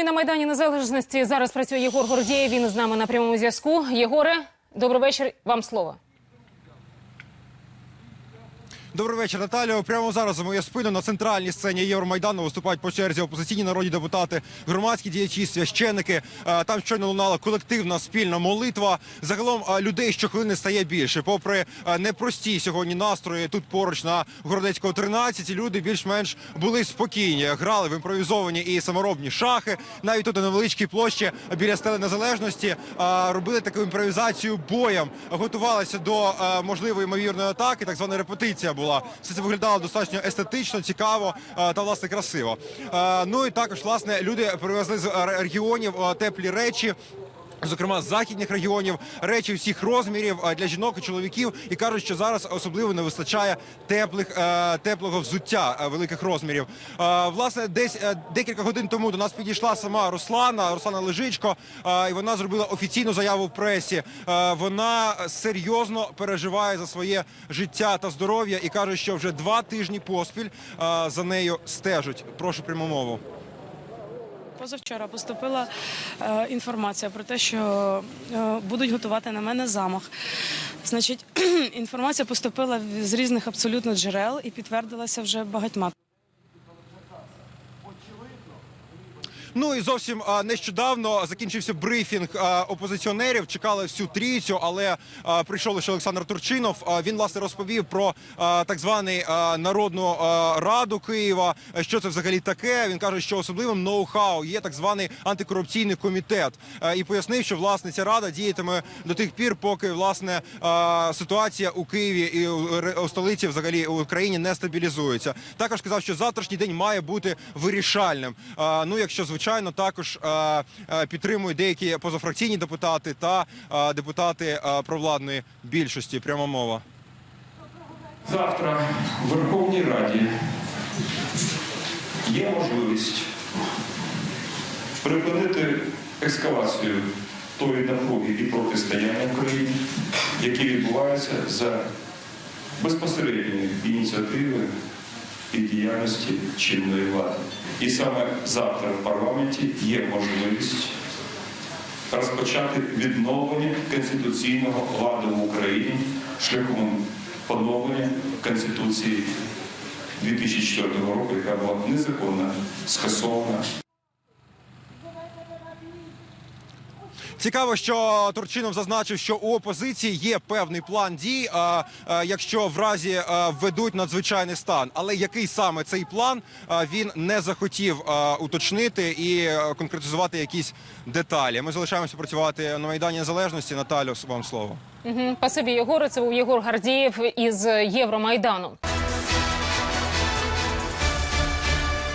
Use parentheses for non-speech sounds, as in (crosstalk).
і на майдані незалежності зараз працює Єгор Гордієв. Він з нами на прямому зв'язку. Єгоре, добрий вечір. Вам слово. Добрий вечір, Наталіо. Прямо зараз за моєю спиною на центральній сцені Євромайдану виступають по черзі опозиційні народні депутати, громадські діячі, священики. Е, Там щойно лунала колективна спільна молитва. Загалом е, людей щохвилини стає більше. Попри е, непрості сьогодні настрої, тут поруч на Городецького 13, люди більш-менш були спокійні, грали в імпровізовані і саморобні шахи. Навіть тут на невеличкій площі біля стели незалежності робили таку імпровізацію боєм, готувалися до можливої ймовірної атаки. Так звана репетиція була. Все це виглядало достатньо естетично, цікаво е, та власне красиво. Е, Ну і також власне люди привезли з регіонів е, теплі речі. Зокрема, західних регіонів речі всіх розмірів для жінок і чоловіків, і кажуть, що зараз особливо не вистачає теплих е, теплого взуття е, великих розмірів. Е, власне, десь декілька годин тому до нас підійшла сама Руслана, Руслана Лежичко, і вона зробила офіційну заяву в пресі. Вона серйозно переживає за своє життя та здоров'я і каже, що вже два тижні поспіль за нею стежать. Прошу пряму мову. Позавчора поступила е, інформація про те, що е, будуть готувати на мене замах. Значить, (clears throat) інформація поступила з різних абсолютно джерел і підтвердилася вже багатьма. Ну і зовсім нещодавно закінчився брифінг опозиціонерів. Чекали всю трійцю, але прийшов лише Олександр Турчинов. Він власне розповів про так званий народну раду Києва. Що це взагалі таке? Він каже, що особливим ноу-хау є так званий антикорупційний комітет. І пояснив, що власне ця рада діятиме до тих пір, поки власне ситуація у Києві і у, столиці, взагалі у Україні, не стабілізується. Також сказав, що завтрашній день має бути вирішальним. Ну, якщо звичайно, також а, а, підтримують деякі позафракційні депутати та депутати а, провладної більшості. Пряма мова. Завтра в Верховній Раді є можливість припинити ескалацію тої напруги і протистояння в Україні, які відбуваються за безпосередньої ініціативи і діяльності чинної влади. І саме завтра в парламенті є можливість розпочати відновлення конституційного ладу в Україні шляхом поновлення Конституції 2004 року, яка була незаконно скасована Цікаво, що Турчинов зазначив, що у опозиції є певний план дій, якщо в разі введуть надзвичайний стан. Але який саме цей план він не захотів уточнити і конкретизувати якісь деталі. Ми залишаємося працювати на майдані незалежності. Наталю, вам слово. Угу. Пасибі Єгоре. Це був Єгор Гордєєв із Євромайдану.